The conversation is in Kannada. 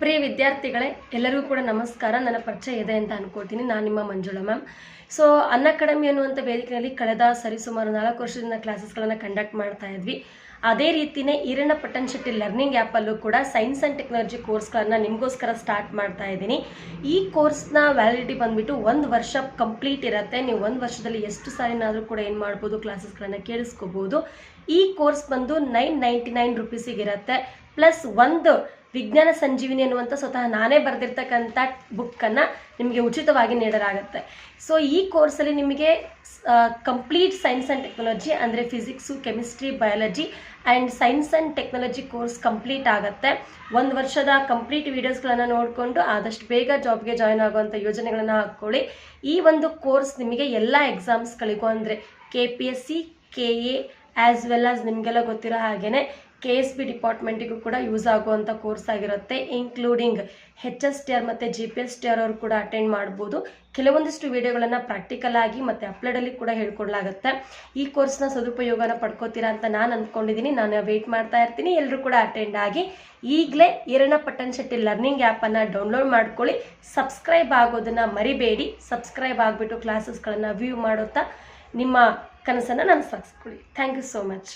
ಪ್ರಿಯ ವಿದ್ಯಾರ್ಥಿಗಳೇ, ಎಲ್ಲರಿಗೂ ಕೂಡ ನಮಸ್ಕಾರ. ನನ್ನ ಪರಿಚಯ ಇದೆ ಅಂತ ಅನ್ಕೋತೀನಿ. ನಾನು ನಿಮ್ಮ ಮಂಜುಳಾ ಮ್ಯಾಮ್. ಸೊ ಅನ್ನ ಅಕಾಡೆಮಿ ಅನ್ನುವಂಥ ವೇದಿಕೆಯಲ್ಲಿ ಕಳೆದ ಸರಿಸುಮಾರು ನಾಲ್ಕು ವರ್ಷದಿಂದ ಕ್ಲಾಸಸ್ಗಳನ್ನು ಕಂಡಕ್ಟ್ ಮಾಡ್ತಾ ಇದ್ವಿ. ಅದೇ ರೀತಿಯೇ ಈರಣ್ಣ ಪಟ್ಟಣ ಶೆಟ್ಟಿ ಲರ್ನಿಂಗ್ ಆ್ಯಪಲ್ಲೂ ಕೂಡ ಸೈನ್ಸ್ ಆ್ಯಂಡ್ ಟೆಕ್ನಾಲಜಿ ಕೋರ್ಸ್ಗಳನ್ನು ನಿಮಗೋಸ್ಕರ ಸ್ಟಾರ್ಟ್ ಮಾಡ್ತಾ ಇದ್ದೀನಿ. ಈ ಕೋರ್ಸ್ನ ವ್ಯಾಲಿಡಿಟಿ ಬಂದುಬಿಟ್ಟು ಒಂದು ವರ್ಷ ಕಂಪ್ಲೀಟ್ ಇರುತ್ತೆ. ನೀವು ಒಂದು ವರ್ಷದಲ್ಲಿ ಎಷ್ಟು ಸಾರಿನಾದರೂ ಕೂಡ ಏನು ಮಾಡ್ಬೋದು ಕ್ಲಾಸಸ್ಗಳನ್ನು ಕೇಳಿಸ್ಕೋಬೋದು. ಈ ಕೋರ್ಸ್ ಬಂದು ನೈನ್ ನೈಂಟಿ ನೈನ್ ಪ್ಲಸ್ ಒಂದು ವಿಜ್ಞಾನ ಸಂಜೀವಿನಿ ಅನ್ನುವಂಥ ಸ್ವತಃ ನಾನೇ ಬರೆದಿರ್ತಕ್ಕಂಥ ಬುಕ್ಕನ್ನು ನಿಮಗೆ ಉಚಿತವಾಗಿ ನೀಡಲಾಗುತ್ತೆ. ಸೊ ಈ ಕೋರ್ಸಲ್ಲಿ ನಿಮಗೆ ಕಂಪ್ಲೀಟ್ ಸೈನ್ಸ್ ಆ್ಯಂಡ್ ಟೆಕ್ನಾಲಜಿ ಅಂದರೆ physics chemistry biology and science and technology course complete ಆಗುತ್ತೆ. ಒಂದು ವರ್ಷದ ಕಂಪ್ಲೀಟ್ ವೀಡಿಯೋಸ್ಗಳನ್ನು ನೋಡಿಕೊಂಡು ಆದಷ್ಟು ಬೇಗ ಜಾಬ್ಗೆ ಜಾಯ್ನ್ ಆಗುವಂಥ ಯೋಜನೆಗಳನ್ನು ಹಾಕ್ಕೊಳ್ಳಿ. ಈ ಒಂದು ಕೋರ್ಸ್ ನಿಮಗೆ ಎಲ್ಲ ಎಕ್ಸಾಮ್ಸ್ಗಳಿಗೂ ಅಂದರೆ K P S C K A as well as ನಿಮಗೆಲ್ಲ ಗೊತ್ತಿರೋ ಹಾಗೆಯೇ ಕೆ ಎಸ್ ಬಿ ಡಿಪಾರ್ಟ್ಮೆಂಟಿಗೂ ಕೂಡ ಯೂಸ್ ಆಗುವಂಥ ಕೋರ್ಸ್ ಆಗಿರುತ್ತೆ including H S T R ಮತ್ತು G P S T R ಅವರು ಕೂಡ ಅಟೆಂಡ್ ಮಾಡ್ಬೋದು. ಕೆಲವೊಂದಿಷ್ಟು ವಿಡಿಯೋಗಳನ್ನು ಪ್ರಾಕ್ಟಿಕಲ್ ಆಗಿ ಮತ್ತು ಅಪ್ಲೋಡಲ್ಲಿ ಕೂಡ ಹೇಳ್ಕೊಡ್ಲಾಗುತ್ತೆ. ಈ ಕೋರ್ಸ್ನ ಸದುಪಯೋಗನ ಪಡ್ಕೋತೀರಾ ಅಂತ ನಾನು ಅಂದ್ಕೊಂಡಿದ್ದೀನಿ ನಾನು ವೆಯ್ಟ್ ಮಾಡ್ತಾ ಇರ್ತೀನಿ ಎಲ್ಲರೂ ಕೂಡ ಅಟೆಂಡ್ ಆಗಿ ಈಗಲೇ ಈರಣ್ಣ ಪಟ್ಟಣ ಶೆಟ್ಟಿ ಲರ್ನಿಂಗ್ ಆ್ಯಪನ್ನು ಡೌನ್ಲೋಡ್ ಮಾಡ್ಕೊಳ್ಳಿ. ಸಬ್ಸ್ಕ್ರೈಬ್ ಆಗೋದನ್ನು ಮರಿಬೇಡಿ ಸಬ್ಸ್ಕ್ರೈಬ್ ಆಗಿಬಿಟ್ಟು ಕ್ಲಾಸಸ್ಗಳನ್ನು ವ್ಯೂ ಮಾಡುತ್ತಾ ನಿಮ್ಮ ಕನಸನ್ನು ನನಸಾಗಿಸ್ಕೊಳ್ಳಿ ಥ್ಯಾಂಕ್ ಯು ಸೋ ಮಚ್